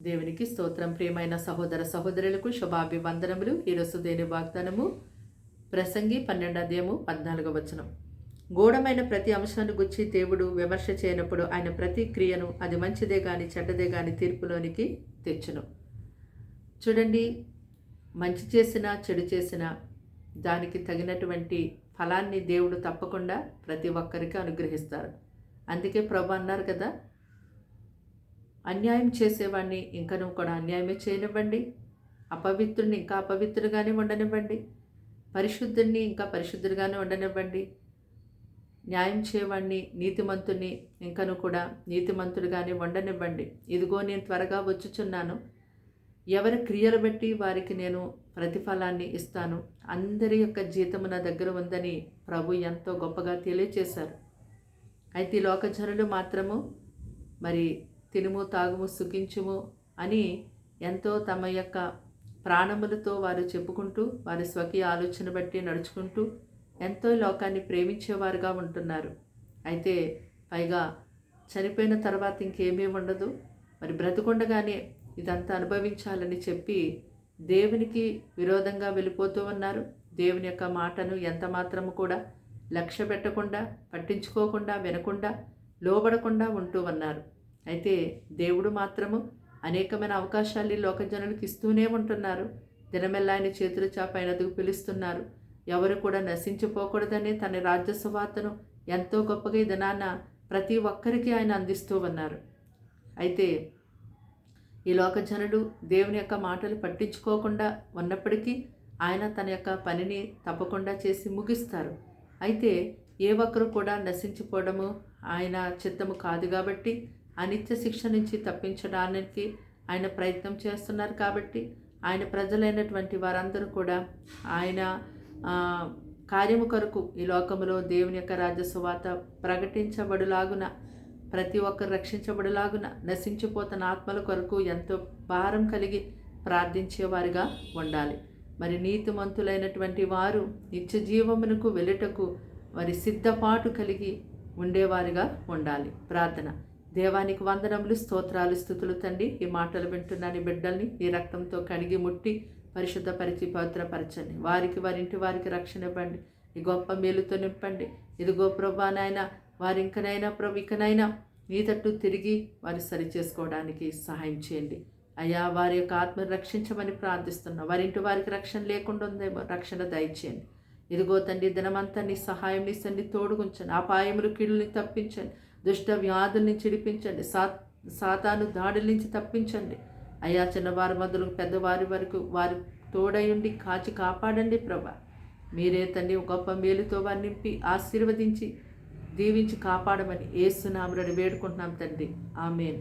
దేవునికి స్తోత్రం. ప్రియమైన సహోదర సహోదరులకు శుభాభివందనములు. ఈరోజు దేని వాగ్దానము ప్రసంగి పన్నెండదేము పద్నాలుగో వచనం. గూఢమైన ప్రతి అంశాన్ని గుచ్చి దేవుడు విమర్శ చేయనప్పుడు ఆయన ప్రతి క్రియను అది మంచిదే గాని చెడ్డదే గాని తీర్పులోనికి తెచ్చును. చూడండి మంచి చేసినా చెడు చేసినా దానికి తగినటువంటి ఫలాన్ని దేవుడు తప్పకుండా ప్రతి ఒక్కరికి అనుగ్రహిస్తారు. అందుకే ప్రభు అన్నారు కదా అన్యాయం చేసేవాడిని ఇంకను కూడా అన్యాయమే చేయనివ్వండి. అపవిత్రుడిని ఇంకా అపవిత్రుడిగానే ఉండనివ్వండి. పరిశుద్ధుడిని ఇంకా పరిశుద్ధుడిగానే ఉండనివ్వండి. న్యాయం చేయవాడిని నీతిమంతుని ఇంకను కూడా నీతిమంతుడిగానే ఉండనివ్వండి. ఇదిగో నేను త్వరగా వచ్చుచున్నాను. ఎవరి క్రియలు బట్టి వారికి నేను ప్రతిఫలాన్ని ఇస్తాను. అందరి యొక్క జీతము నా దగ్గర ఉందని ప్రభు ఎంతో గొప్పగా తెలియచేశారు. అయితే ఈ లోకజనులు మాత్రము మరి తినుము తాగుము సుఖించుము అని ఎంతో తమ యొక్క ప్రాణములతో వారు చెప్పుకుంటూ వారి స్వకీయ ఆలోచన బట్టి నడుచుకుంటూ ఎంతో లోకాన్ని ప్రేమించేవారుగా ఉంటున్నారు. అయితే పైగా చనిపోయిన తర్వాత ఇంకేమీ ఉండదు. మరి బ్రతుకుండగానే ఇదంతా అనుభవించాలని చెప్పి దేవునికి విరోధంగా వెళ్ళిపోతూ ఉన్నారు. దేవుని యొక్క మాటను ఎంత మాత్రము కూడా లక్ష్య పెట్టకుండా పట్టించుకోకుండా వినకుండా లోబడకుండా ఉంటూ ఉన్నారు. అయితే దేవుడు మాత్రము అనేకమైన అవకాశాలు ఈ లోకజనులకు ఇస్తూనే ఉంటున్నారు. దినమెల్లా ఆయన చేతుల చాప ఆయనకు పిలుస్తున్నారు. ఎవరు కూడా నశించిపోకూడదని తన రాజ్య సువార్తను ఎంతో గొప్పగా ఈ దినాన ప్రతి ఒక్కరికి ఆయన అందిస్తూ ఉన్నారు. అయితే ఈ లోకజనుడు దేవుని యొక్క మాటలు పట్టించుకోకుండా ఉన్నప్పటికీ ఆయన తన యొక్క పనిని తప్పకుండా చేసి ముగిస్తారు. అయితే ఏ ఒక్కరు కూడా నశించిపోవడము ఆయన చిత్తము కాదు కాబట్టి అనిత్య శిక్ష నుంచి తప్పించడానికి ఆయన ప్రయత్నం చేస్తున్నారు కాబట్టి ఆయన ప్రజలైనటువంటి వారందరూ కూడా ఆయన కార్యము కొరకు ఈ లోకములో దేవుని యొక్క రాజసువాత ప్రకటించబడులాగున ప్రతి ఒక్కరు రక్షించబడులాగున నశించిపోతున్న ఆత్మల కొరకు ఎంతో భారం కలిగి ప్రార్థించేవారుగా ఉండాలి. మరి నీతిమంతులైనటువంటి వారు నిత్య జీవమునకు వెళ్ళుటకు మరి సిద్ధపాటు కలిగి ఉండేవారుగా ఉండాలి. ప్రార్థన. దేవానికి వందనములు స్తోత్రాలు స్థుతులు తండ్రి. ఈ మాటలు వింటున్నాను బిడ్డల్ని ఈ రక్తంతో కడిగి ముట్టి పరిశుద్ధ పరిచి పవిత్రపరచండి. వారికి వారింటి వారికి రక్షణ ఇవ్వండి. ఈ గొప్ప మేలుతో నింపండి. ఇదిగో ప్రభా నాయన వారి ఇంకనైనా ప్రభు ఇకనైనా నీ తట్టు తిరిగి వారి సరి చేసుకోవడానికి సహాయం చేయండి. అయ్యా వారి యొక్క ఆత్మను రక్షించమని ప్రార్థిస్తున్నాం. వారింటి వారికి రక్షణ లేకుండా ఉందేమో రక్షణ దయచేయండి. ఇదిగో తండ్రి దినమంతా నీ సహాయం నీ సండి తోడుగుంచండి. అపాయములు కీడుని తప్పించండి. దుష్ట వ్యాధుల్ని చిడిపించండి. సా సాతాను దాడుల నుంచి తప్పించండి. అయ్యా చిన్నవారి మొదలు పెద్దవారి వరకు వారి తోడయుండి కాచి కాపాడండి ప్రభా. మీరే తండ్రి గొప్ప మేలుతో వారిని నింపి ఆశీర్వదించి దీవించి కాపాడమని ఏసునామరని వేడుకుంటున్నాం తండ్రి. ఆమెను.